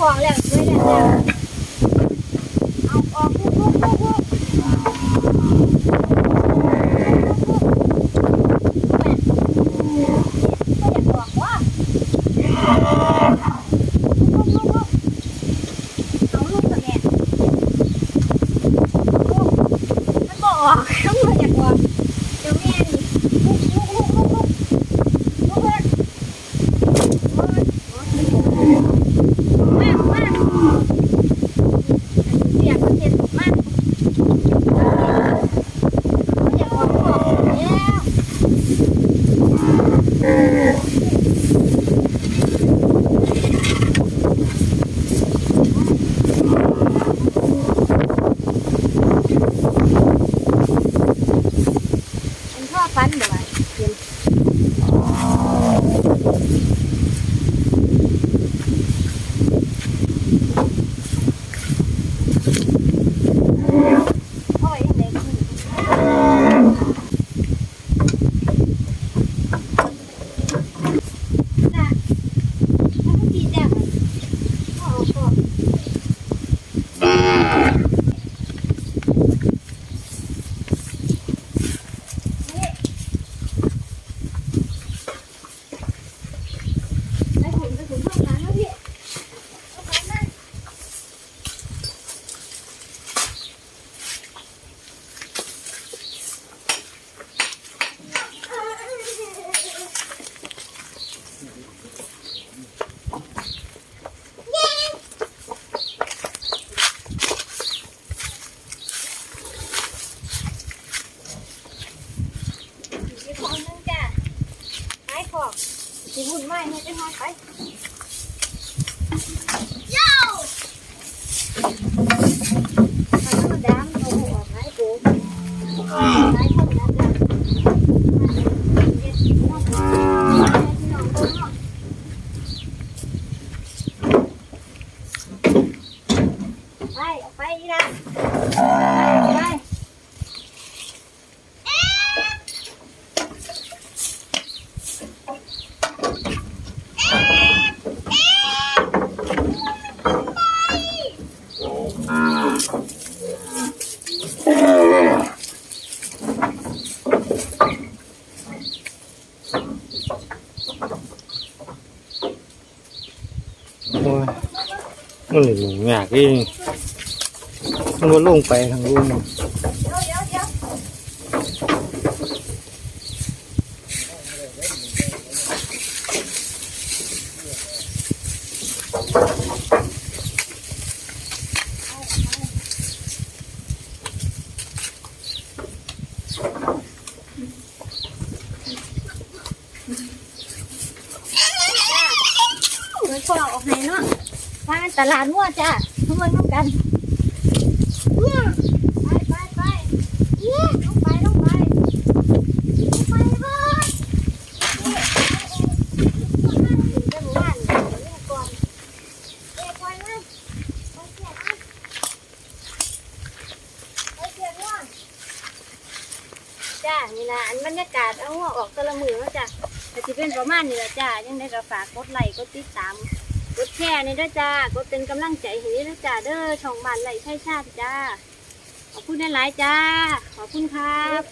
ของแล้วช่วยแล้วจ้ะเอาออกลูกลูกลูกลูกแม่ก็อยากบอกว่าลูกลูกลูกเอาลูกกับแม่ลูกมันบอกออกต้องมาอยากบอกเดี๋ยวแม่นี่ลูกลูกลูกลูกลูกลูกเพื่อนมากมากเสียงมันเจ็บมากอยากบอกบอกแล้ว มันชอบฟันเดี๋ยวเห็นเอาไว้ยังไงก็ไม่รู้น่ะแล้วมันสีแดงอะเอาออกก่อนนี่ ไปถึงไปถึงห้องน้ำแล้วพี่เอาไปนั่นอีกของนึงจ้ะขายของ สิวุ่นวายให้ไปหอยไปมันก็ดำเอาออกให้กูให้คนนั้นจ้ะไปเอาไปอีละ มันหนึ่งยากเองมันก็ลงไปทางลุ่มเลยวเดี๋ยวเดี๋ยวเหมือนพอออกไหนเนาะ ตลาดมั่วจ้ะทุกคนต้องกันเนี่ยไปไปไปเนี่ยลงไปลงไปลงไปเลยนี่เดี๋ยวหมู่บ้านเดี๋ยวเรียกก่อนเรียกก่อนนะไปเสียนะไปเสียง่วงจ้านี่นะอันบรรยากาศเอาหัวออกตะละมือแล้วจ้ะแต่ที่เป็นประมาณนี้ละจ้ายังได้ก็ฝากกดไลค์กดติดตาม กดแชร์นี่ด้วยจ้ากดเป็นกำลังใจให้ด้วยจ้าเด้อช่องบ้านไร่ใช่ชาติจ้า ขอบคุณหลายๆจ้า ขอบคุณครับ